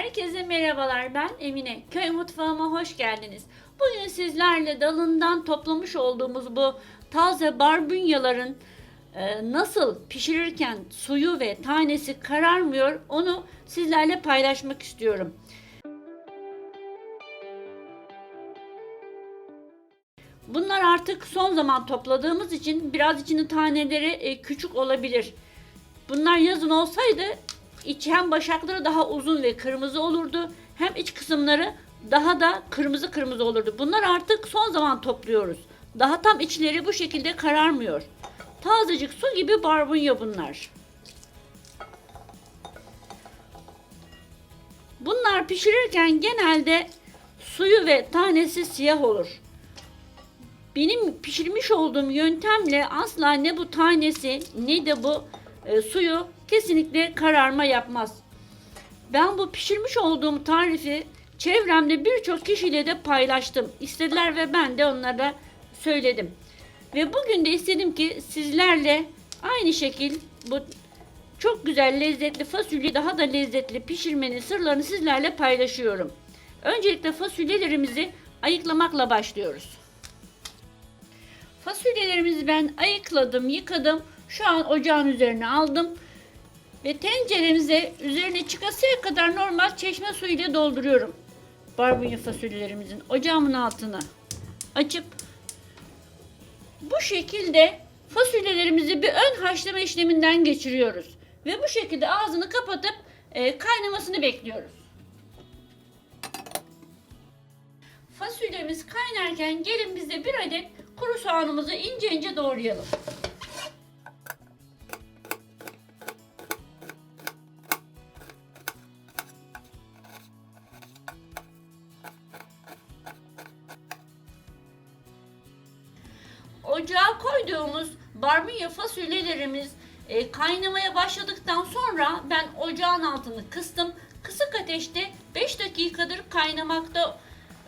Herkese merhabalar ben Emine. Köy mutfağıma hoş geldiniz. Bugün sizlerle dalından toplamış olduğumuz bu taze barbunyaların e, nasıl pişirirken suyu ve tanesi kararmıyor onu sizlerle paylaşmak istiyorum. Bunlar artık son zaman topladığımız için biraz içinin taneleri e, küçük olabilir. Bunlar yazın olsaydı iç hem başakları daha uzun ve kırmızı olurdu hem iç kısımları daha da kırmızı kırmızı olurdu. Bunlar artık son zaman topluyoruz. Daha tam içleri bu şekilde kararmıyor. Tazecik su gibi barbunya bunlar. Bunlar pişirirken genelde suyu ve tanesi siyah olur. Benim pişirmiş olduğum yöntemle asla ne bu tanesi ne de bu e, suyu kesinlikle kararma yapmaz. Ben bu pişirmiş olduğum tarifi çevremde birçok kişiyle de paylaştım. İstediler ve ben de onlara söyledim. Ve bugün de istedim ki sizlerle aynı şekil bu çok güzel lezzetli fasulyeyi daha da lezzetli pişirmenin sırlarını sizlerle paylaşıyorum. Öncelikle fasulyelerimizi ayıklamakla başlıyoruz. Fasulyelerimizi ben ayıkladım, yıkadım. Şu an ocağın üzerine aldım. Ve tenceremize üzerine çıkasıya kadar normal çeşme suyu ile dolduruyorum. Barbunya fasulyelerimizin ocağımın altını açıp bu şekilde fasulyelerimizi bir ön haşlama işleminden geçiriyoruz. Ve bu şekilde ağzını kapatıp e, kaynamasını bekliyoruz. Fasulyemiz kaynarken gelin biz bir adet kuru soğanımızı ince ince doğrayalım. Ocağa koyduğumuz barbunya fasulyelerimiz e, kaynamaya başladıktan sonra ben ocağın altını kıstım. Kısık ateşte 5 dakikadır kaynamakta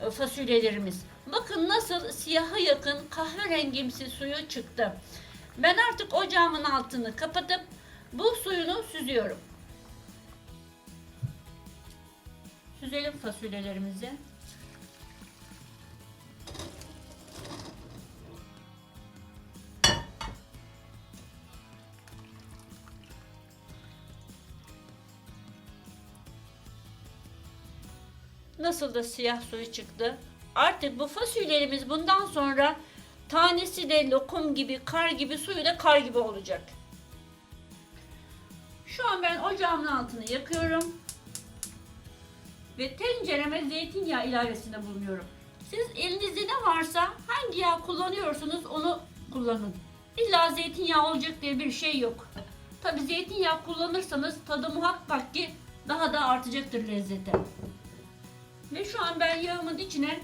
e, fasulyelerimiz. Bakın nasıl siyaha yakın kahverengimsi suyu çıktı. Ben artık ocağımın altını kapatıp bu suyunu süzüyorum. Süzelim fasulyelerimizi. Nasıl da siyah suyu çıktı. Artık bu fasulyelerimiz bundan sonra tanesi de lokum gibi, kar gibi, suyu da kar gibi olacak. Şu an ben ocağımın altını yakıyorum. Ve tencereme zeytinyağı ilavesinde bulunuyorum. Siz elinizde ne varsa hangi yağ kullanıyorsunuz onu kullanın. İlla zeytinyağı olacak diye bir şey yok. Tabi zeytinyağı kullanırsanız tadı muhakkak ki daha da artacaktır lezzeti. Ve şu an ben yağımın içine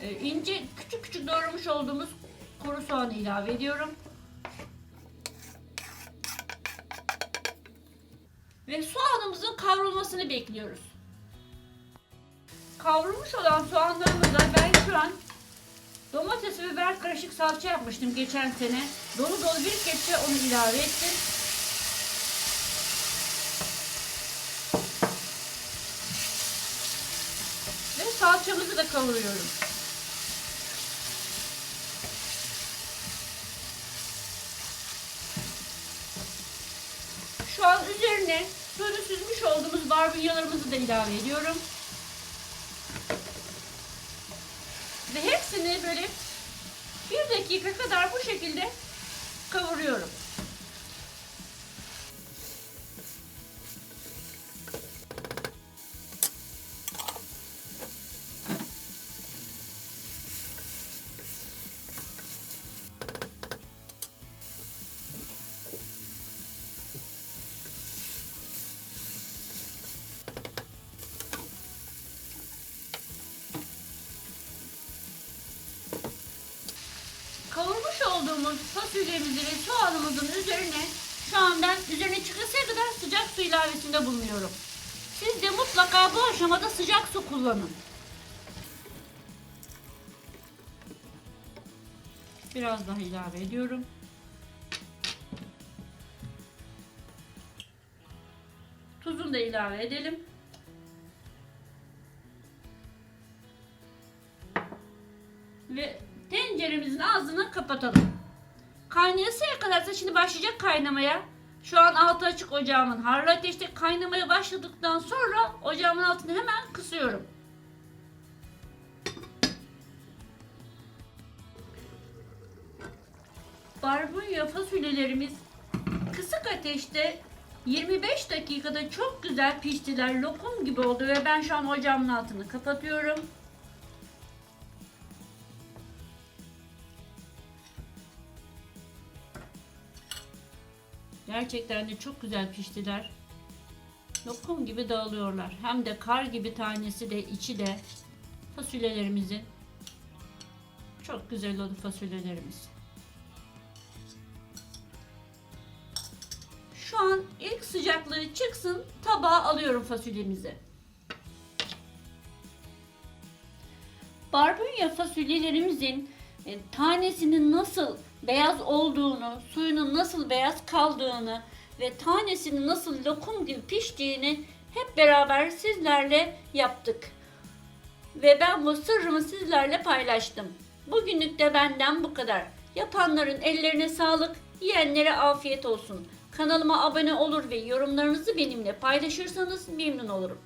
e, ince küçük küçük doğramış olduğumuz kuru soğanı ilave ediyorum. Ve soğanımızın kavrulmasını bekliyoruz. Kavrulmuş olan soğanlarımıza ben şu an domates ve biber karışık salça yapmıştım geçen sene. Dolu dolu bir kepçe onu ilave ettim. Ve salçamızı da kavuruyorum. Şu an üzerine suyunu süzmüş olduğumuz barbunyalarımızı da ilave ediyorum. Ve hepsini böyle bir dakika kadar bu şekilde kavuruyorum. bulduğumuz fasulyemizi ve soğanımızın üzerine şu an ben üzerine çıkasıya kadar sıcak su ilavesinde bulunuyorum. Siz de mutlaka bu aşamada sıcak su kullanın. Biraz daha ilave ediyorum. Tuzunu da ilave edelim. Ve tenceremizin ağzını kapatalım. Kaynayasıya kadarsa şimdi başlayacak kaynamaya. Şu an altı açık ocağımın harlı ateşte kaynamaya başladıktan sonra ocağımın altını hemen kısıyorum. Barbunya fasulyelerimiz kısık ateşte 25 dakikada çok güzel piştiler. Lokum gibi oldu ve ben şu an ocağımın altını kapatıyorum. Gerçekten de çok güzel piştiler. Lokum gibi dağılıyorlar. Hem de kar gibi tanesi de içi de fasulyelerimizin. Çok güzel oldu fasulyelerimiz. Şu an ilk sıcaklığı çıksın tabağa alıyorum fasulyemizi. Barbunya fasulyelerimizin e, tanesinin nasıl beyaz olduğunu, suyunun nasıl beyaz kaldığını ve tanesinin nasıl lokum gibi piştiğini hep beraber sizlerle yaptık. Ve ben bu sırrımı sizlerle paylaştım. Bugünlük de benden bu kadar. Yapanların ellerine sağlık, yiyenlere afiyet olsun. Kanalıma abone olur ve yorumlarınızı benimle paylaşırsanız memnun olurum.